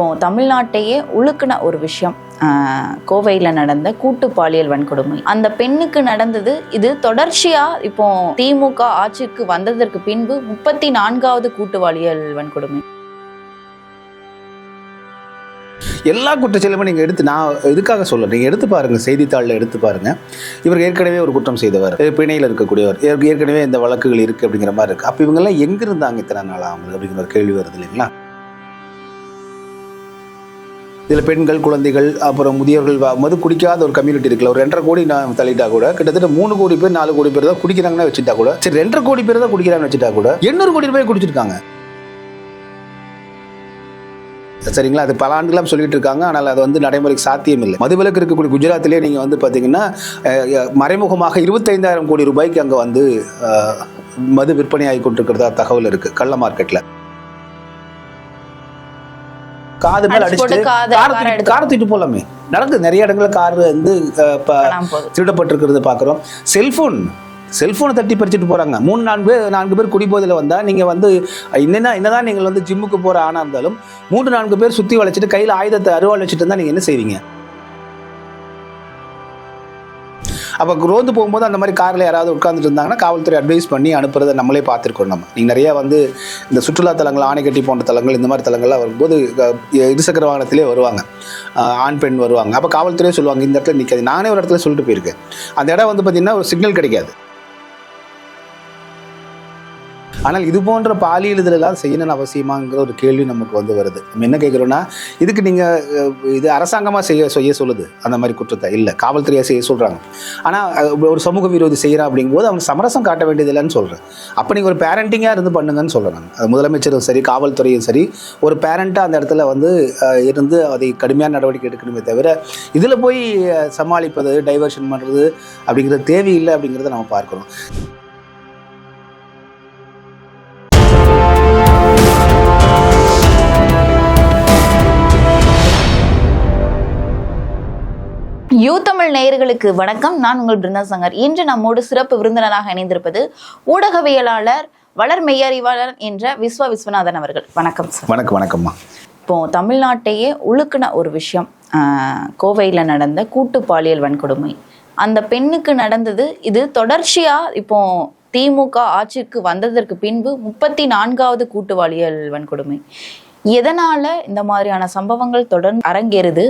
இப்போ தமிழ்நாட்டையே உழுக்குன ஒரு விஷயம் கோவையில் நடந்த கூட்டு பாலியல் வன்கொடுமை. அந்த பெண்ணுக்கு நடந்தது இது தொடர்ச்சியா இப்போ திமுக ஆட்சிக்கு வந்ததற்கு பின்பு முப்பத்தி நான்காவது கூட்டு பாலியல் வன்கொடுமை. எல்லா குற்றச்செயலுமே நீங்கள் எடுத்து நான் இதுக்காக சொல்ல நீங்கள் எடுத்து பாருங்கள் செய்தித்தாளில் எடுத்து பாருங்கள் இவர் ஏற்கனவே ஒரு குற்றம் செய்தவர் பிணையில் இருக்கக்கூடியவர் ஏற்கனவே இந்த வழக்குகள் இருக்குது அப்படிங்கிற மாதிரி இருக்குது அப்போ இவங்கெல்லாம் எங்கே இருந்தாங்க இத்தனை நாள் அவங்களுக்கு அப்படிங்கிற கேள்வி வருது இல்லைங்களா? இதில் பெண்கள் குழந்தைகள் அப்புறம் முதியோர்கள் மது குடிக்காத ஒரு கம்யூனிட்டி இருக்குல்ல ஒரு ரெண்டரை கோடி நான் தள்ளிட்டா கூட கிட்டத்தட்ட மூணு கோடி பேர் நாலு கோடி பேர் தான் குடிக்கிறாங்கன்னு வச்சுட்டா கூட சரி ரெண்டரை கோடி பேர் தான் குடிக்கிறாங்கன்னு வச்சுட்டா கூட எண்ணூறு கோடி ரூபாய் குடிச்சிருக்காங்க. சரிங்களா? அது பல ஆண்டுகளாக சொல்லிட்டு இருக்காங்க. ஆனால் அது வந்து நடைமுறைக்கு சாத்தியம் இல்லை மதுவிலக்கு இருக்கக்கூடிய குஜராத்திலே நீங்கள் வந்து பார்த்தீங்கன்னா மறைமுகமாக இருபத்தைந்தாயிரம் கோடி ரூபாய்க்கு அங்கே வந்து மது விற்பனை ஆகி கொண்டிருக்கிறதா தகவல் இருக்குது கள்ள மார்க்கெட்டில் காது மேல அடிச்சுட்டு காரை தூக்கிட்டு போலாமே. நடக்குது நிறைய இடங்களில் கார் வந்து திருடப்பட்டிருக்கிறது பார்க்குறோம் செல்ஃபோன் செல்ஃபோனை தட்டி பறிச்சுட்டு போகிறாங்க மூணு நான்கு பேர் நான்கு பேர் குடிபோதையில் வந்தால் நீங்கள் வந்து என்னதான் என்னதான் நீங்கள் வந்து ஜிம்முக்கு போகிற ஆணாக இருந்தாலும் மூன்று நான்கு பேர் சுற்றி வளைச்சிட்டு கையில் ஆயுதத்தை அருவாள் வச்சுட்டு இருந்தால் நீங்கள் என்ன செய்வீங்க? அப்போ ரோந்து போகும்போது அந்த மாதிரி காரில் யாராவது உட்காந்துட்டு இருந்தாங்கன்னா காவல்துறை அட்வைஸ் பண்ணி அனுப்புறதை நம்மளே பார்த்துருக்கோம் நம்ம. நீங்கள் நிறையா வந்து இந்த சுற்றுலா தலங்கள் ஆணைக்கட்டி போன்ற தலங்கள் இந்த மாதிரி தலங்கள்லாம் வரும்போது இருசக்கர வாகனத்திலே வருவாங்க. ஆண் பெண் வருவாங்க. அப்போ காவல்துறையே சொல்லுவாங்க இந்த இடத்துல நிற்காது நானே ஒரு இடத்துல சொல்லிட்டு போயிருக்கேன். அந்த இடம் வந்து பார்த்திங்கன்னா ஒரு சிக்னல் கிடைக்காது. ஆனால் இது போன்ற பாலியல் எல்லாம் செய்யணும்னு அவசியமாங்கிற ஒரு கேள்வி நமக்கு வந்து வருது. நம்ம என்ன கேட்குறோன்னா இதுக்கு நீங்கள் இது அரசாங்கமாக செய்ய செய்ய சொல்லுது. அந்த மாதிரி குற்றத்தை. இல்லை காவல்துறையாக செய்ய சொல்கிறாங்க ஆனால் ஒரு சமூக விரோதி செய்கிறான் அப்படிங்கும்போது அவன் சமரசம் காட்ட வேண்டியது இல்லைன்னு சொல்கிறேன் அப்போ நீங்கள் ஒரு பேரண்டிங்காக இருந்து பண்ணுங்கன்னு சொல்கிறேன் முதலமைச்சரும் சரி காவல்துறையும் சரி ஒரு பேரண்ட்டாக அந்த இடத்துல வந்து இருந்து அதை கடுமையான நடவடிக்கை எடுக்கணுமே தவிர இதில் போய் சமாளிப்பது டைவர்ஷன் பண்ணுறது அப்படிங்கிறது தேவையில்லை அப்படிங்கிறத நம்ம பார்க்குறோம் யூ தமிழ் நேயர்களுக்கு வணக்கம். நான் உங்கள் பிருந்தா சங்கர். இன்று நம்மோடு சிறப்பு விருந்தினராக இணைந்திருப்பது ஊடகவியலாளர் வளர் மெய்யறிவாளர் என்ற விஸ்வ விஸ்வநாதன் அவர்கள். வணக்கம் சார். வணக்கம் வணக்கம்மா. இப்போ தமிழ்நாட்டையே உழுக்குன ஒரு விஷயம் கோவையில் நடந்த கூட்டு பாலியல் வன்கொடுமை. அந்த பெண்ணுக்கு நடந்தது இது தொடர்ச்சியா இப்போ திமுக ஆட்சிக்கு வந்ததற்கு பின்பு முப்பத்தி நான்காவது கூட்டு பாலியல் வன்கொடுமை. எதனால இந்த மாதிரியான சம்பவங்கள் தொடர்ந்து அரங்கேறுது?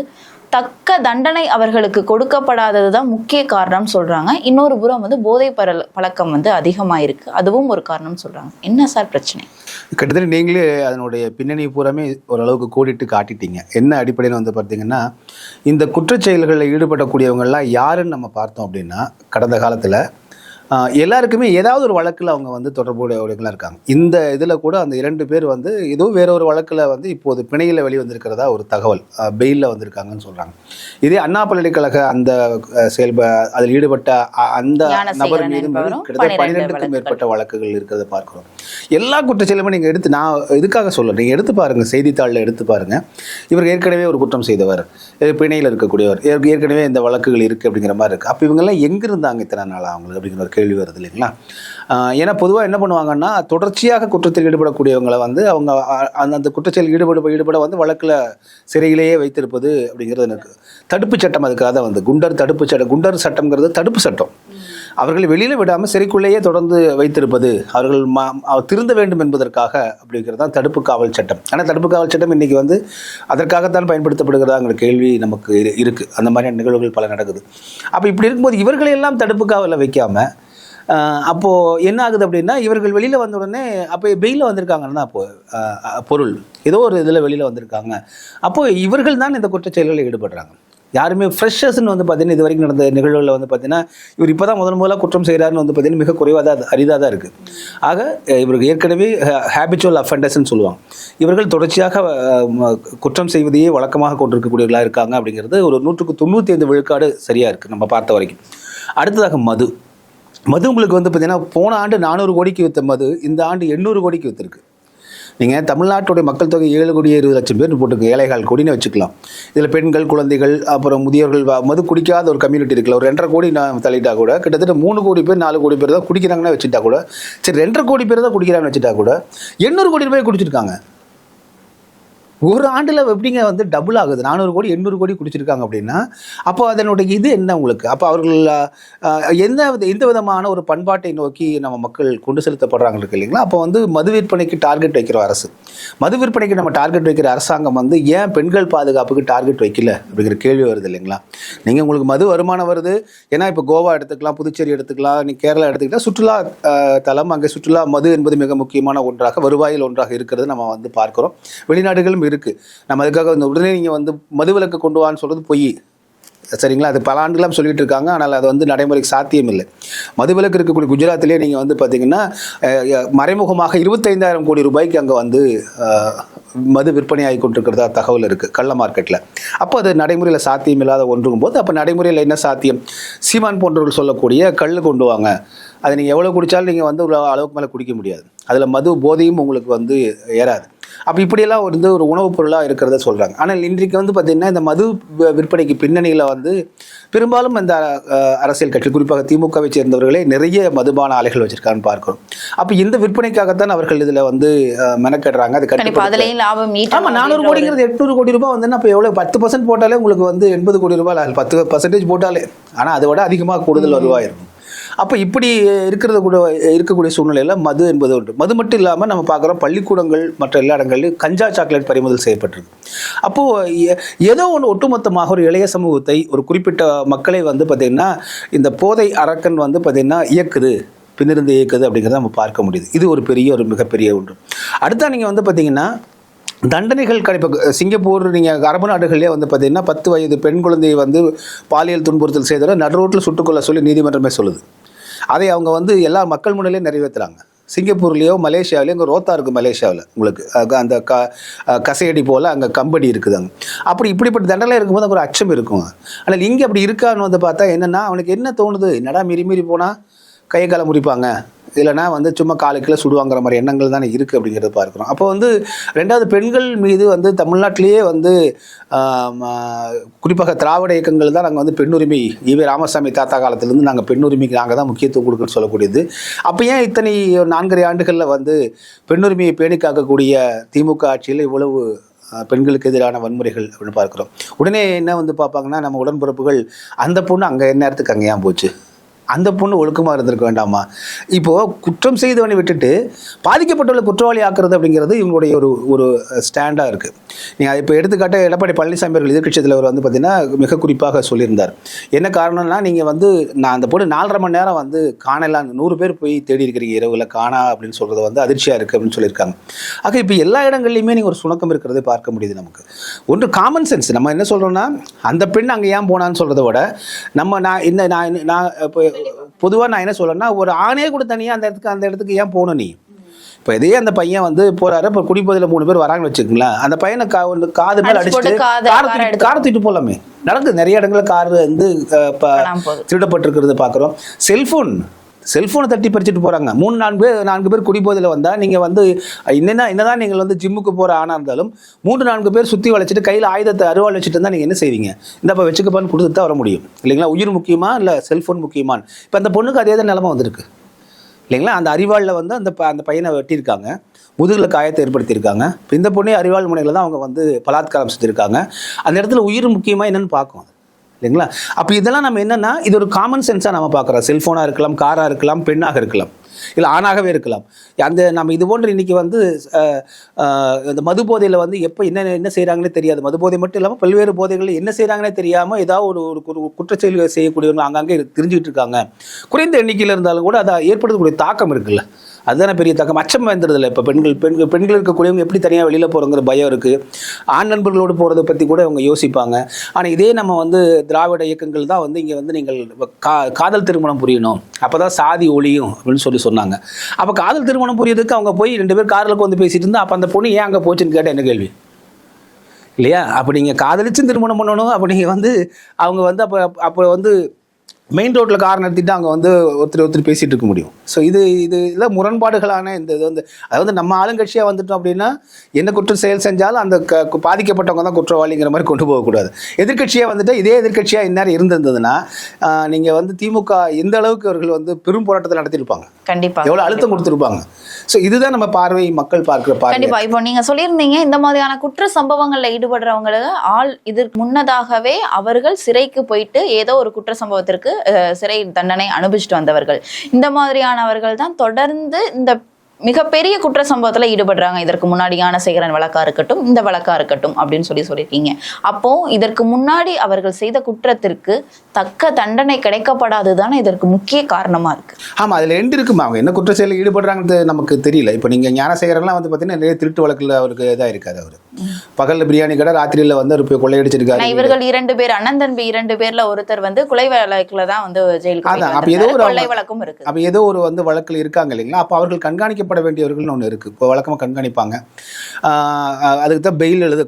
தக்க தண்டனை அவர்களுக்கு கொடுக்கப்படாதது தான் முக்கிய காரணம் சொல்றாங்க. இன்னொரு புறம் வந்து போதை பரல் பழக்கம் வந்து அதிகமாயிருக்கு. அதுவும் ஒரு காரணம் சொல்றாங்க. என்ன சார் பிரச்சனை? கிட்டத்தட்ட நீங்களே அதனுடைய பின்னணி பூராமே ஓரளவுக்கு கூடிட்டு காட்டிட்டீங்க. என்ன அடிப்படையில் வந்து பார்த்தீங்கன்னா இந்த குற்றச்செயல்களில் ஈடுபடக்கூடியவங்கள்லாம் யாருன்னு நம்ம பார்த்தோம் அப்படின்னா கடந்த காலத்தில் எல்லாருக்குமே ஏதாவது ஒரு வழக்கில் அவங்க வந்து தொடர்புடையவர்களாக இருக்காங்க. இந்த இதில் கூட அந்த இரண்டு பேர் வந்து ஏதோ வேற ஒரு வழக்கில் வந்து இப்போது பிணையில் வெளிவந்திருக்கிறதா ஒரு தகவல் பெயிலில் வந்திருக்காங்கன்னு சொல்கிறாங்க இதே அண்ணா பல்கலைக்கழக அந்த செயல்ப அதில் ஈடுபட்ட அந்த நபர் மீது கிட்டத்தட்ட 12 பன்னிரெண்டுக்கும். மேற்பட்ட வழக்குகள் இருக்கிறத பார்க்குறோம். எல்லா குற்றச்செயலுமே நீங்கள் எடுத்து நான் இதுக்காக சொல்ல நீங்கள் எடுத்து பாருங்கள் செய்தித்தாளில் எடுத்து பாருங்கள் இவர் ஏற்கனவே ஒரு குற்றம் செய்தவர். பிணையில் இருக்கக்கூடியவர். ஏற்க- ஏற்கனவே இந்த வழக்குகள் இருக்குது அப்படிங்கிற மாதிரி இருக்குது அப்போ இவங்கெல்லாம் எங்கே இருந்தாங்க இத்தனை நாளாக அவங்களுக்கு அப்படிங்கிற ஒரு கேள்வி வருது இல்லைங்களா? ஏன்னா பொதுவாக என்ன பண்ணுவாங்கன்னா தொடர்ச்சியாக குற்றத்தில் ஈடுபடக்கூடியவங்களை வந்து அவங்க அந்த அந்த குற்றச்செயல் ஈடுபட ஈடுபட வந்து வழக்கில் சிறையிலேயே வைத்திருப்பது அப்படிங்கிறது எனக்கு தடுப்பு சட்டம் அதுக்காக தான் வந்து. குண்டர் தடுப்பு சட்டம் குண்டர் சட்டம்ங்கிறது தடுப்பு சட்டம். அவர்களை வெளியில் விடாமல் சிறைக்குள்ளேயே தொடர்ந்து வைத்திருப்பது அவர்கள் மா திருந்த வேண்டும் என்பதற்காக அப்படிங்கிறது தான் தடுப்பு காவல் சட்டம். ஆனால் தடுப்பு காவல் சட்டம் இன்றைக்கி வந்து அதற்காகத்தான் பயன்படுத்தப்படுகிறதாங்கிற கேள்வி நமக்கு இருக்குது அந்த மாதிரியான நிகழ்வுகள் பல நடக்குது. அப்போ இப்படி இருக்கும்போது இவர்களையெல்லாம் தடுப்பு காவலில் வைக்காமல் அப்போது என்ன ஆகுது அப்படின்னா இவர்கள் வெளியில் வந்த உடனே அப்போ பெயிலில் வந்திருக்காங்கன்னா அப்போ பொருள். ஏதோ ஒரு இதில் வெளியில் வந்திருக்காங்க. அப்போது இவர்கள் தான் இந்த குற்றச்செயல்களில் ஈடுபடுறாங்க. யாருமே ஃப்ரெஷர்ஸ்னு வந்து பார்த்தீங்கன்னா இது வரைக்கும் நடந்த நிகழ்வுகளில் வந்து பார்த்தீங்கன்னா இவர் இப்போ தான் முதல் முதலாக குற்றம் செய்கிறாருன்னு வந்து பார்த்தீங்கன்னா மிக குறைவாக தான் அரிதாக தான் இருக்குது ஆக இவருக்கு ஏற்கனவே ஹேபிச்சுவல் அஃபெண்டர்ஸ்ன்னு சொல்லுவாங்க. இவர்கள் தொடர்ச்சியாக குற்றம் செய்வதையே வழக்கமாக கொண்டிருக்கக்கூடியவர்களாக இருக்காங்க அப்படிங்கிறது ஒரு நூற்றுக்கு தொண்ணூற்றி ஐந்து விழுக்காடு சரியாக இருக்குது நம்ம பார்த்த வரைக்கும். அடுத்ததாக மது. மது உங்களுக்கு வந்து பார்த்தீங்கன்னா போன ஆண்டு நானூறு கோடிக்கு விற்ற மது இந்த ஆண்டு எண்ணூறு கோடிக்கு விற்றுருக்கு நீங்கள் தமிழ்நாட்டுடைய மக்கள் தொகை ஏழு கோடி இருபது லட்சம் பேர் போட்டுருக்கு ஏழைகள் கோடின்னு வச்சுக்கலாம். இதில் பெண்கள் குழந்தைகள் அப்புறம் முதியோர்கள் வ- மது குடிக்காத ஒரு கம்யூனிட்டி இருக்குல்ல ஒரு ரெண்டரை கோடி நான் தள்ளிட்டா கூட கிட்டத்தட்ட மூணு கோடி பேர் நாலு கோடி பேர் தான் குடிக்கிறாங்கன்னு வச்சுட்டா கூட சரி ரெண்டரை கோடி பேர் தான் குடிக்கிறாங்கன்னு வச்சுட்டா கூட எண்ணூறு கோடி ரூபாய் குடிச்சிருக்காங்க. ஒரு ஆண்டில் எப்படிங்க வந்து டபுள் ஆகுது? நானூறு கோடி எண்ணூறு கோடி குடிச்சிருக்காங்க அப்படின்னா அப்போ அதனுடைய இது என்ன உங்களுக்கு? அப்போ அவர்கள் எந்த வித எந்த விதமான ஒரு பண்பாட்டை நோக்கி நம்ம மக்கள் கொண்டு செலுத்தப்படுறாங்க இருக்கு இல்லைங்களா? அப்போ வந்து மது விற்பனைக்கு டார்கெட் வைக்கிற அரசு. மது விற்பனைக்கு நம்ம டார்கெட் வைக்கிற அரசாங்கம் வந்து ஏன் பெண்கள் பாதுகாப்புக்கு டார்கெட் வைக்கல? அப்படிங்கிற கேள்வி வருது இல்லைங்களா? நீங்கள் உங்களுக்கு மது வருமானம் வருது. ஏன்னா இப்போ கோவா எடுத்துக்கலாம் புதுச்சேரி எடுத்துக்கலாம் நீ கேரளா எடுத்துக்கிட்டால் சுற்றுலா தலம் அங்கே சுற்றுலா மது என்பது மிக முக்கியமான ஒன்றாக வருவாயில் ஒன்றாக இருக்கிறது நம்ம வந்து பார்க்குறோம். வெளிநாடுகளும் இருக்குது நம்ம அதுக்காக இந்த உடனே நீங்கள் வந்து மதுவிலக்கு கொண்டு வான்னு சொல்கிறது பொய். சரிங்களா? அது பல ஆண்டுகளாக சொல்லிட்டு இருக்காங்க. ஆனால் அது வந்து நடைமுறைக்கு சாத்தியம் இல்லை மதுவிலக்கு இருக்கக்கூடிய குஜராத்திலே நீங்கள் வந்து பார்த்தீங்கன்னா மறைமுகமாக இருபத்தைந்தாயிரம் கோடி ரூபாய்க்கு அங்கே வந்து மது விற்பனை ஆகி கொண்டிருக்கிறதா தகவல் இருக்குது கள்ள மார்க்கெட்டில் அப்போ அது நடைமுறையில் சாத்தியம் இல்லாத ஒன்றுங்கும் போது அப்போ நடைமுறையில் என்ன சாத்தியம்? சீமான் போன்றவர்கள் சொல்லக்கூடிய கல் கொண்டு வாங்க. அதை நீங்கள் எவ்வளோ குடித்தாலும் நீங்கள் வந்து ஒரு அளவுக்கு மேலே குடிக்க முடியாது. அதில் மது போதையும் உங்களுக்கு வந்து ஏறாது. அப்போ இப்படியெல்லாம் வந்து ஒரு உணவுப் பொருளாக இருக்கிறத சொல்கிறாங்க ஆனால் இன்றைக்கு வந்து பார்த்திங்கன்னா இந்த மது விற்பனைக்கு பின்னணியில் வந்து பெரும்பாலும் இந்த அரசியல் கட்சி குறிப்பாக திமுகவை சேர்ந்தவர்களே நிறைய மதுபான ஆலைகள் வச்சிருக்கான்னு பார்க்கிறோம். அப்போ இந்த விற்பனைக்காகத்தான் அவர்கள் இதில் வந்து மெனக்கெடுறாங்க. அது கண்டிப்பா கண்டிப்பாக அதுலயும் லாபம் ஆமாம் நானூறு கோடிங்கிறது எட்நூறு கோடி ரூபாய் வந்து அப்போ எவ்வளோ பத்து பர்சன்ட் போட்டாலே உங்களுக்கு வந்து எண்பது கோடி ரூபாய். பத்து பர்சன்டேஜ் போட்டாலே. ஆனால் அதை விட அதிகமாக கூடுதல் வருவாய் இருக்கும். அப்போ இப்படி இருக்கிறது கூட இருக்கக்கூடிய சூழ்நிலையில் மது என்பது ஒன்று மது மட்டும் இல்லாமல் நம்ம பார்க்குறோம் பள்ளிக்கூடங்கள் மற்ற எல்லா இடங்கள்லையும் கஞ்சா சாக்லேட் பறிமுதல் செய்யப்பட்டிருக்கு. அப்போது எ- ஏதோ ஒன்று ஒட்டுமொத்தமாக ஒரு இளைய சமூகத்தை ஒரு குறிப்பிட்ட மக்களை வந்து பார்த்திங்கன்னா இந்த போதை அரக்கன் வந்து பார்த்திங்கன்னா இயக்குது. பின்னிருந்து இயக்குது அப்படிங்கிறத நம்ம பார்க்க முடியுது. இது ஒரு பெரிய ஒரு மிகப்பெரிய ஒன்று. அடுத்தா நீங்கள் வந்து பார்த்தீங்கன்னா தண்டனைகள் கிடைப்ப சிங்கப்பூர் நீங்கள் அரபு நாடுகளிலே வந்து பார்த்தீங்கன்னா பத்து வயது பெண் குழந்தையை வந்து பாலியல் துன்புறுத்தல் செய்தவரை நடுரோட்டில் சுட்டுக்கொள்ள சொல்லி நீதிமன்றமே சொல்லுது. அதை அவங்க வந்து எல்லா மக்கள் முன்னிலையும் நிறைவேற்றுறாங்க சிங்கப்பூர்லேயோ மலேசியாவிலேயோ இங்கே ரோத்தா இருக்குது மலேசியாவில் உங்களுக்கு. அந்த க கசையடி போல் அங்கே கம்படி இருக்குது அங்கே. அப்படி இப்படிப்பட்ட தண்டனை இருக்கும்போது அங்கே ஒரு அச்சம் இருக்கும் ஆனால் இங்கே அப்படி இருக்கான்னு வந்து பார்த்தா என்னென்னா அவனுக்கு என்ன தோணுது? என்னடா மீறி மீறி போனால் கை காலை முறிப்பாங்க. இல்லைனா வந்து சும்மா காலுக்குள்ள சுடுவாங்கிற மாதிரி எண்ணங்கள் தானே இருக்குது அப்படிங்கிறத பார்க்குறோம். அப்போ வந்து ரெண்டாவது பெண்கள் மீது வந்து தமிழ்நாட்டிலேயே வந்து குறிப்பாக திராவிட இயக்கங்கள் தான் நாங்கள் வந்து பெண்ணுரிமை. ஈவே ராமசாமி தாத்தா காலத்திலேருந்து நாங்கள் பெண்ணுரிமைக்கு நாங்கள் தான் முக்கியத்துவம் கொடுக்குன்னு சொல்லக்கூடியது. அப்போ ஏன் இத்தனை நான்கரை ஆண்டுகளில் வந்து பெண்ணுரிமையை பேணி காக்கக்கூடிய திமுக ஆட்சியில் இவ்வளவு பெண்களுக்கு எதிரான வன்முறைகள் அப்படின்னு பார்க்குறோம். உடனே என்ன வந்து பார்ப்பாங்கன்னா நம்ம உடன்பிறப்புகள் அந்த பொண்ணு அங்கே என்ன நேரத்துக்கு அங்கே ஏன் போச்சு. அந்த பொண்ணு ஒழுக்கமாக இருந்திருக்க வேண்டாமா? இப்போது குற்றம் செய்தவனை விட்டுட்டு பாதிக்கப்பட்டுள்ள குற்றவாளி ஆக்குறது அப்படிங்கிறது இவங்களுடைய ஒரு ஒரு ஸ்டாண்டாக இருக்குது நீங்கள் இப்போ எடுத்துக்காட்ட எடப்பாடி பழனிசாமி அவர்கள் எதிர்கட்சி தலைவர் வந்து பார்த்திங்கன்னா மிக குறிப்பாக சொல்லியிருந்தார். என்ன காரணம்னா நீங்கள் வந்து நான் அந்த பொண்ணு நாலரை மணி நேரம் வந்து காணலாம் நூறு பேர் போய் தேடி இருக்கிறீங்க இரவில் காணா அப்படின்னு சொல்கிறது வந்து அதிர்ச்சியாக இருக்குது அப்படின்னு சொல்லியிருக்காங்க. ஆக இப்போ எல்லா இடங்கள்லையுமே நீங்கள் ஒரு சுணக்கம் இருக்கிறதை பார்க்க முடியுது நமக்கு. ஒன்று காமன் சென்ஸ் நம்ம என்ன சொல்கிறோம்னா அந்த பெண் அங்கே ஏன் போனான்னு சொல்கிறத விட நம்ம நான் என்ன நான் நான் இப்போ பொதுவாக நான் என்ன சொல்றேன்னா ஒரு ஆணே கூட தனியாக அந்த இடத்துக்கு அந்த இடத்துக்கு ஏன் போகணும் நீ? இப்போ இதே அந்த பையன் வந்து போறாரு இப்போ குடிப்பதில் மூணு பேர் வராங்கன்னு வச்சுக்கோங்களேன். அந்த பையனை கா காது மேல அடிச்சு அடிச்சுட்டு காரை காரை தூக்கிட்டு போகலாமே நடக்குது. நிறைய இடங்கள்ல கார் வந்து. திருடப்பட்டிருக்கிறத பார்க்குறோம் செல்ஃபோன் செல்ஃபோனை தட்டி பறிச்சுட்டு போகிறாங்க மூணு நான்கு பேர் நான்கு பேர் குடிப்போதில் வந்தால் நீங்கள் வந்து என்னென்ன என்னதான் நீங்கள் வந்து ஜிம்முக்கு போகிற ஆணாக இருந்தாலும் மூன்று நான்கு பேர் சுற்றி வளைச்சிட்டு கையில் ஆயுதத்தை அருவாள் வச்சுட்டு இருந்தால் நீங்கள் என்ன செய்வீங்க? இந்தப்பா வச்சுக்கப்பான்னு கொடுத்து தான் வர முடியும். இல்லைங்களா? உயிர் முக்கியமா இல்லை செல்ஃபோன் முக்கியமான்னு? இப்போ அந்த பொண்ணுக்கு அதே தான் நிலமை வந்திருக்கு. இல்லைங்களா? அந்த அறிவாளில் வந்து அந்த ப- அந்த பையனை வெட்டியிருக்காங்க. முதுகில் காயத்தை ஏற்படுத்தியிருக்காங்க. இப்போ இந்த பொண்ணே அறிவாள் முனையில் தான் அவங்க வந்து பலாத்காரம் செஞ்சுருக்காங்க. அந்த இடத்துல உயிர் முக்கியமாக என்னென்னு பார்க்கும் இல்லைங்களா? அப்போ இதெல்லாம் நம்ம என்னன்னா இது ஒரு காமன் சென்ஸாக நம்ம பார்க்குறோம். செல்ஃபோனாக இருக்கலாம் காராக இருக்கலாம் பெண்ணாக இருக்கலாம். இல்லை ஆணாகவே இருக்கலாம். அந்த நம்ம இது போன்ற இன்னைக்கு வந்து இந்த மது போதையில் வந்து எப்போ என்ன என்ன செய்கிறாங்கன்னே தெரியாது. மது போதை மட்டும் இல்லாமல் பல்வேறு போதைகள் என்ன செய்கிறாங்கன்னே தெரியாமல் ஏதாவது ஒரு ஒரு ஒரு குற்றச்செயல்கள் செய்யக்கூடியவங்க அங்கங்கே தெரிஞ்சுக்கிட்டு இருக்காங்க. குறைந்த எண்ணிக்கையில் இருந்தாலும் கூட அதை ஏற்படுத்தக்கூடிய தாக்கம் இருக்குல்ல. அதுதானே பெரிய தக்கம். அச்சம் வந்துடுதில்ல இப்போ பெண்கள் பெண்கள் பெண்கள் இருக்கக்கூடியவங்க எப்படி தனியாக வெளியில் போகிறோங்கிற பயம் இருக்குது ஆண் நண்பர்களோடு போகிறத பற்றி கூட அவங்க யோசிப்பாங்க. ஆனால் இதே நம்ம வந்து திராவிட இயக்கங்கள் தான் வந்து இங்கே வந்து நீங்கள் கா காதல் திருமணம் புரியணும். அப்போ தான் சாதி ஒளியும் அப்படின்னு சொல்லி சொன்னாங்க. அப்போ காதல் திருமணம் புரியதுக்கு அவங்க போய் ரெண்டு பேர் காரில் வந்து பேசிட்டு இருந்தால் அப்போ அந்த பொண்ணு ஏன் அங்கே போச்சுன்னு கேட்டால் என்ன கேள்வி? இல்லையா? அப்போ நீங்கள் காதலிச்சும் திருமணம் பண்ணணும். அப்போ நீங்கள் வந்து அவங்க வந்து அப்போ அப்போ வந்து மெயின் ரோட்டில் கார் நிறுத்திட்டு அங்கே வந்து ஒருத்தர் ஒருத்தர் பேசிகிட்டு இருக்க முடியும். ஸோ இது இது இதில் முரண்பாடுகளான இந்த இது வந்து அதாவது நம்ம ஆளுங்கட்சியாக வந்துட்டோம் அப்படின்னா என்ன குற்றம் செயல் செஞ்சாலும் அந்த க பாதிக்கப்பட்டவங்க தான் குற்றவாளிங்கிற மாதிரி கொண்டு போகக்கூடாது எதிர்க்கட்சியாக வந்துட்டு இதே எதிர்க்கட்சியாக இந்நேரம் இருந்திருந்ததுன்னா நீங்கள் வந்து திமுக எந்த அளவுக்கு அவர்கள் வந்து பெரும் போராட்டத்தை நடத்தியிருப்பாங்க? கண்டிப்பா. எவ்வளோ அழுத்தம் கொடுத்துருப்பாங்க? ஸோ இதுதான் நம்ம பார்வை மக்கள் பார்க்குற பார்வை. கண்டிப்பா. இப்போ நீங்க சொல்லியிருந்தீங்க இந்த மாதிரியான குற்ற சம்பவங்கள்ல ஈடுபடுறவங்களுக்கு ஆள் இதற்கு முன்னதாகவே அவர்கள் சிறைக்கு போயிட்டு ஏதோ ஒரு குற்ற சம்பவத்திற்கு சிறை தண்டனை அனுபவிச்சுட்டு வந்தவர்கள். இந்த மாதிரியானவர்கள் தான் தொடர்ந்து இந்த மிகப்பெரிய குற்ற சம்பவத்துல ஈடுபடுறாங்க. இதற்கு முன்னாடி ஞானசேகரன் வழக்கா இருக்கட்டும் இந்த வழக்கா இருக்கட்டும் அப்படின்னு சொல்லி சொல்லியிருக்கீங்க. அப்போ இதற்கு முன்னாடி அவர்கள் செய்த குற்றத்திற்கு தக்க தண்டனை கிடைக்கப்படாது தானே இதற்கு முக்கிய காரணமா இருக்கு. ஆமாம் அதில் ரெண்டு இருக்குமா? அவங்க என்ன குற்ற செயலில் ஈடுபடுறாங்கிறது நமக்கு தெரியல. இப்போ நீங்கள் ஞானசேகரன்லாம் வந்து பார்த்தீங்கன்னா நிறைய திருட்டு வழக்கில் அவருக்கு இதாக இருக்காரு அவர். பகலில் பிரியாணி கடை ராத்திரியில் வந்து அவர் போய் கொள்ளையடிச்சிருக்காரு. இவர்கள் இரண்டு பேர் அண்ணன் தம்பி இரண்டு பேர்ல ஒருத்தர் வந்து கொலை வழக்குல தான் வந்து ஜெயிலுக்கு அதான், அப்ப ஏதோ ஒரு. கொள்ளை வழக்கும் இருக்கு. அப்போ ஏதோ ஒரு வந்து வழக்கில் இருக்காங்க இல்லைங்களா? அப்போ அவர்கள் கண்காணிக்கப்பட வேண்டியவர்கள்னு ஒன்று இருக்குது இப்போ வழக்கமாக கண்காணிப்பாங்க. அதுக்கு தான் பெயில் எழுது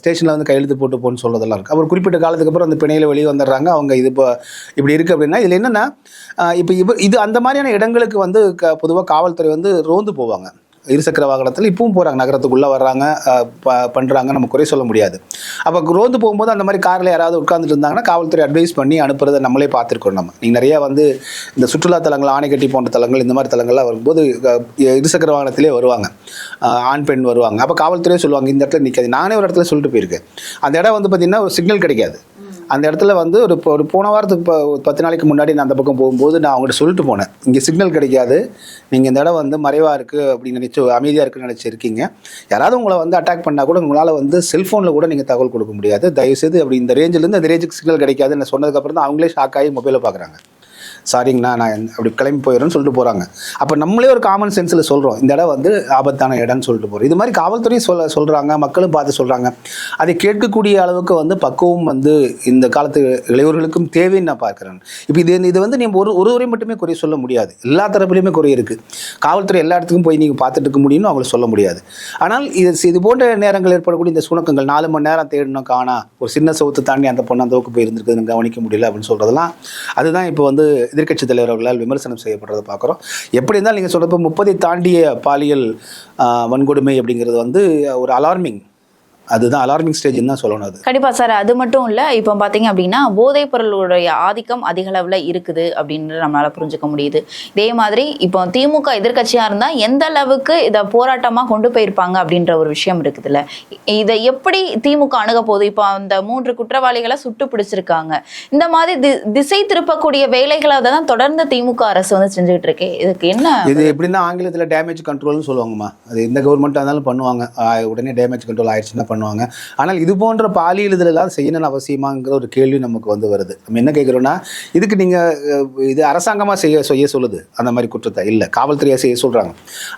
ஸ்டேஷனில் வந்து கையெழுத்து போட்டு போன்னு சொல்கிறதெல்லாம் இருக்குது அப்புறம் குறிப்பிட்ட காலத்துக்கு அப்புறம் அந்த பிணையில் வெளியே வந்துடுறாங்க. அவங்க இது இப்போ இப்படி இருக்குது அப்படின்னா இதில் என்னென்னா இப்போ இவ இது அந்த மாதிரியான இடங்களுக்கு வந்து க பொதுவாக காவல்துறை வந்து ரோந்து போவாங்க. இருசக்கர வாகனத்தில் இப்பவும் போகிறாங்க நகரத்துக்குள்ளே வர்றாங்க ப பண்ணுறாங்க நம்ம குறை சொல்ல முடியாது. அப்போ ரோந்து போகும்போது அந்த மாதிரி காரில் யாராவது உட்காந்துட்டு இருந்தாங்கன்னா காவல்துறை அட்வைஸ் பண்ணி அனுப்புறதை நம்மளே பார்த்துருக்கோம் நம்ம. நீங்கள் நிறையா வந்து இந்த சுற்றுலா தலங்கள் ஆணைக்கட்டி போன்ற தலங்கள் இந்த மாதிரி தலங்கள்லாம் வரும்போது இருசக்கர வாகனத்திலே வருவாங்க. ஆண் பெண் வருவாங்க. அப்போ காவல்துறையே சொல்லுவாங்க இந்த இடத்துல நிற்காது நானே ஒரு இடத்துல சொல்லிட்டு போயிருக்கேன். அந்த இடம் வந்து பார்த்திங்கன்னா ஒரு சிக்னல் கிடைக்காது. அந்த இடத்துல வந்து ஒரு இப்போ ஒரு போன வாரத்துக்கு இப்போ பத்து நாளைக்கு முன்னாடி நான் அந்த பக்கம் போகும்போது நான் அவங்ககிட்ட சொல்லிட்டு போனேன். இங்கே சிக்னல் கிடைக்காது. நீங்கள் இந்த இடம் வந்து மறைவாக இருக்குது அப்படின்னு நினச்சி அமைதியாக இருக்குன்னு நினச்சிருக்கீங்க யாராவது உங்களை வந்து அட்டாக் பண்ணால் கூட உங்களால் வந்து செல்ஃபோனில் கூட நீங்கள் தகவல் கொடுக்க முடியாது. தயவுசெய்து அப்படி இந்த ரேஞ்சிலேருந்து அந்த ரேஞ்சுக்கு சிக்னல் கிடைக்காதுன்னு சொன்னதுக்கப்புறம் தான் அவங்களே ஷாக் ஆகி மொபைலில் பார்க்குறாங்க. சாரிங்கண்ணா நான் அப்படி கிளம்பி போயிடுறேன்னு சொல்லிட்டு போகிறாங்க அப்போ நம்மளே ஒரு காமன் சென்ஸில் சொல்கிறோம் இந்த இடம் வந்து ஆபத்தான இடம்னு சொல்லிட்டு போகிறோம் இது மாதிரி காவல்துறையும் சொல்ல சொல்கிறாங்க மக்களும் பார்த்து சொல்கிறாங்க அதை கேட்கக்கூடிய அளவுக்கு வந்து பக்குவம் வந்து இந்த காலத்து இளைஞர்களுக்கும் தேவைன்னு நான் பார்க்குறேன். இப்போ இது இது வந்து நீங்கள் ஒரு ஒருவரை மட்டுமே குறை சொல்ல முடியாது. எல்லா தரப்புலையுமே குறை இருக்குது காவல்துறை எல்லா இடத்துக்கும் போய் நீங்கள் பார்த்துட்டு இருக்க முடியும்னு அவங்கள சொல்ல முடியாது. ஆனால் இது இது போன்ற நேரங்கள் ஏற்படக்கூடிய இந்த சுணக்கங்கள் நாலு மணி நேரம் தேடணும் காணா. ஒரு சின்ன சவுத்து தாண்டி அந்த பொண்ணு அந்த அளவுக்கு போய் இருந்திருக்குதுன்னு கவனிக்க முடியல அப்படின்னு சொல்கிறதெல்லாம் அதுதான் இப்போ வந்து எதிர்க்கட்சி தலைவர்களால் விமர்சனம் செய்யப்படுறதை பார்க்குறோம். எப்படி இருந்தாலும் நீங்கள் சொல்கிறப்ப முப்பதை தாண்டிய பாலியல் வன்கொடுமை அப்படிங்கிறது வந்து ஒரு அலார்மிங் அதுதான் அலார்மிங் ஸ்டேஜ்னு தான் சொல்லணும் அது. கண்டிப்பா சார் அது மட்டும் இல்ல இப்போ பாத்தீங்க அப்படின்னா போதைப் பொருளுடைய ஆதிக்கம் அதிக அளவுல இருக்குது அப்படின்னு நம்மளால புரிஞ்சுக்க முடியுது. இதே மாதிரி இப்போ திமுக எதிர்க்கட்சியா இருந்தா எந்த அளவுக்கு இதை போராட்டமா கொண்டு போயிருப்பாங்க அப்படின்ற ஒரு விஷயம் இருக்குதுல்ல. இதை எப்படி திமுக அணுக போகுது? இப்போ அந்த மூன்று குற்றவாளிகளை சுட்டு பிடிச்சிருக்காங்க. இந்த மாதிரி திசை திருப்பக்கூடிய வேலைகளை தான் தொடர்ந்து திமுக அரசு வந்து செஞ்சுக்கிட்டு இருக்கு. இதுக்கு என்ன? இது எப்படின்னா ஆங்கிலத்தில் டேமேஜ் கண்ட்ரோல்னு சொல்லுவாங்கம்மா. அது எந்த கவர்மெண்ட்டாக இருந்தாலும் பண்ணுவாங்க. உடனே டேமேஜ் கண்ட்ரோல் ஆயிடுச்சுன்னா பண்ணுவாங்க. ஆனால் இது போன்ற பாலியல் இதெல்லாம் செய்யணும்னு அவசியமாங்கிற ஒரு கேள்வி நமக்கு வந்து வருது. நம்ம என்ன கேட்குறோன்னா இதுக்கு நீங்கள் இது அரசாங்கமாக செய்ய செய்ய சொல்லுது. அந்த மாதிரி குற்றத்தை. இல்லை காவல்துறையாக செய்ய சொல்கிறாங்க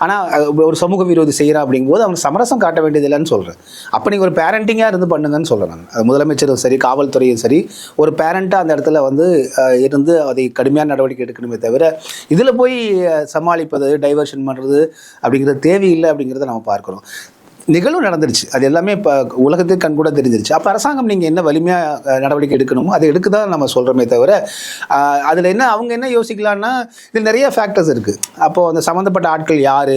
ஆனால் ஒரு சமூக விரோதி செய்கிறான் அப்படிங்கும்போது அவன் சமரசம் காட்ட வேண்டியதில்லைன்னு சொல்கிறேன் அப்போ நீங்கள் ஒரு பேரண்டிங்காக இருந்து பண்ணுங்கன்னு சொல்கிறேன் முதலமைச்சரும் சரி காவல்துறையும் சரி ஒரு பேரண்ட்டாக அந்த இடத்துல வந்து இருந்து அதை கடுமையான நடவடிக்கை எடுக்கணுமே தவிர இதில் போய் சமாளிப்பது டைவர்ஷன் பண்ணுறது அப்படிங்கிறது தேவையில்லை அப்படிங்கிறத நம்ம பார்க்குறோம். நிகழ்வு நடந்துருச்சு. அது எல்லாமே இப்போ உலகத்துக்கு கண் கூட தெரிஞ்சிருச்சு. அப்போ அரசாங்கம் நீங்கள் என்ன வலிமையாக நடவடிக்கை எடுக்கணுமோ அதை எடுக்க தான் நம்ம சொல்கிறோமே தவிர அதில் என்ன அவங்க என்ன யோசிக்கலான்னா இதில் நிறைய ஃபேக்டர்ஸ் இருக்குது அப்போது அந்த சம்மந்தப்பட்ட ஆட்கள் யார்?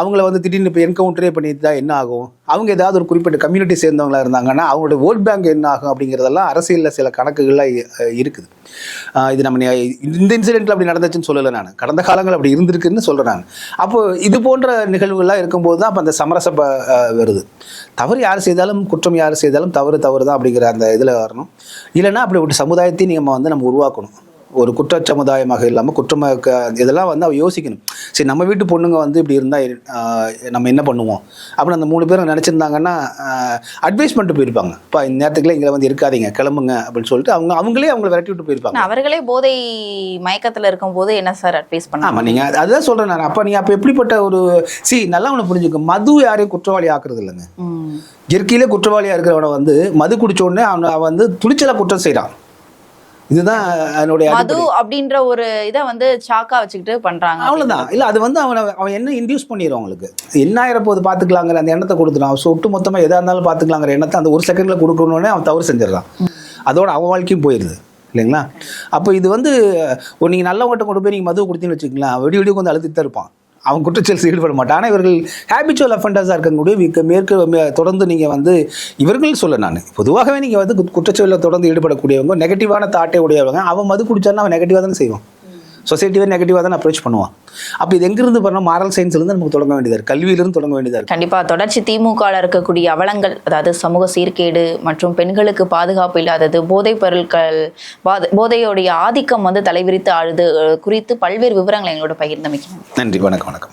அவங்கள வந்து திடீர்னு இப்போ என்கவுண்டரே பண்ணிட்டு தான் என்ன ஆகும்? அவங்க ஏதாவது ஒரு குறிப்பிட்ட கம்யூனிட்டி சேர்ந்தவங்களா இருந்தாங்கன்னா அவங்களோட ஓட் பேங்க் என்ன ஆகும் அப்படிங்கிறதெல்லாம் அரசியலில் சில கணக்குகள்லாம் இருக்குது. இது நம்ம இந்த இன்சிடெண்ட்டில் அப்படி நடந்துச்சுன்னு சொல்லலை நான். கடந்த காலங்கள் அப்படி இருந்திருக்குன்னு சொல்கிறேன் நான். அப்போ இது போன்ற நிகழ்வுகள்லாம் இருக்கும்போது தான் அப்போ அந்த சமரச ப- வருது. தவறு யார் செய்தாலும் குற்றம் யார் செய்தாலும் தவறு தவறு தான் அப்படிங்கிற அந்த இதில் வரணும். இல்லைன்னா அப்படி ஒரு சமுதாயத்தையும் நம்ம வந்து நம்ம உருவாக்கணும். ஒரு குற்ற சமுதாயமாக இல்லாமல் குற்றமாக இதெல்லாம் வந்து அவ யோசிக்கணும். சரி நம்ம வீட்டு பொண்ணுங்க வந்து இப்படி இருந்தால் நம்ம என்ன பண்ணுவோம்? அப்படின்னு அந்த மூணு பேரும் நினச்சிருந்தாங்கன்னா அட்வைஸ் பண்ணிட்டு போயிருப்பாங்க. இப்போ இந்த நேரத்துக்குலாம் இங்கே வந்து இருக்காதீங்க கிளம்புங்க அப்படின்னு சொல்லிட்டு அவங்க அவங்களே அவங்கள விரட்டி விட்டு போயிருப்பாங்க. அவர்களே போதை மயக்கத்துல இருக்கும்போது என்ன சார் அட்வைஸ் பண்ணாங்க ஆமாம் நீங்கள் அதுதான் சொல்கிறேன் நான். அப்போ நீங்கள் அப்போ எப்படிப்பட்ட ஒரு சி நல்லா ஒன்று புரிஞ்சுக்க. மது யாரையும் குற்றவாளி ஆக்குறது இல்லைங்க. இயற்கையிலே குற்றவாளியாக இருக்கிறவனை வந்து மது குடிச்ச உடனே அவனை அவன் வந்து துணிச்சலாக குற்றம் செய்கிறான் இதுதான் அதனுடைய மது அப்படின்ற ஒரு இதை வந்து சாக்கா வச்சுக்கிட்டு பண்றாங்க. அவ்வளோதான் இல்லை அது வந்து அவனை அவன் என்ன இன்டியூஸ் பண்ணிடும் அவங்களுக்கு? என்ன ஆயிரப்போது பார்த்துக்கலாங்கிற அந்த எண்ணத்தை கொடுத்துட்டான் அவன் ஒட்டு மொத்தமாக எதாக இருந்தாலும் பார்த்துக்கலாங்கிற எண்ணத்தை அந்த ஒரு செகண்டில் கொடுக்கணுன்னே அவன் தவறு செஞ்சிடறான். அதோட அவன் வாழ்க்கையும் போயிடுது இல்லைங்களா? அப்போ இது வந்து நீங்கள் நல்லவங்ககிட்ட கொண்டு போய் நீங்கள் மது கொடுத்தீங்கன்னு வச்சுக்கலாம் வெடி வெடி வந்து அழுத்திட்டு தான் இருப்பான். அவன் குற்றச்செயல் ஈடுபட மாட்டான் ஆனால் இவர்கள் ஹேபிச்சுவல் அஃபண்டர்ஸாக இருக்கக்கூடிய மேற்கு தொடர்ந்து நீங்கள் வந்து இவர்கள் சொல்ல நான். பொதுவாகவே நீங்கள் வந்து குற்றச்செயலில் தொடர்ந்து ஈடுபடக்கூடியவங்க நெகட்டிவான தாட்டை உடையவங்க. அவன் மது குடிச்சாருன்னா அவன் நெகட்டிவாக தானே செய்வான். சொசைட்டிவே நெகட்டிவாக தான் அப்ரோச் பண்ணுவான். அப்போ இது எங்கிருந்து பண்ணோம் மாரல் சயின்ஸ்லேருந்து நமக்கு தொடங்க வேண்டியது கல்வியிலிருந்து தொடங்க வேண்டியது கண்டிப்பாக தொடர்ச்சி திமுகவில் இருக்கக்கூடிய அவலங்கள் அதாவது சமூக சீர்கேடு மற்றும் பெண்களுக்கு பாதுகாப்பு இல்லாதது போதைப் பொருட்கள் போதையோடைய ஆதிக்கம் வந்து தலைவிரித்து அழுது குறித்து பல்வேறு விவரங்களை எங்களோட பகிர்ந்தமைக்கிறோம். நன்றி வணக்கம் வணக்கம்.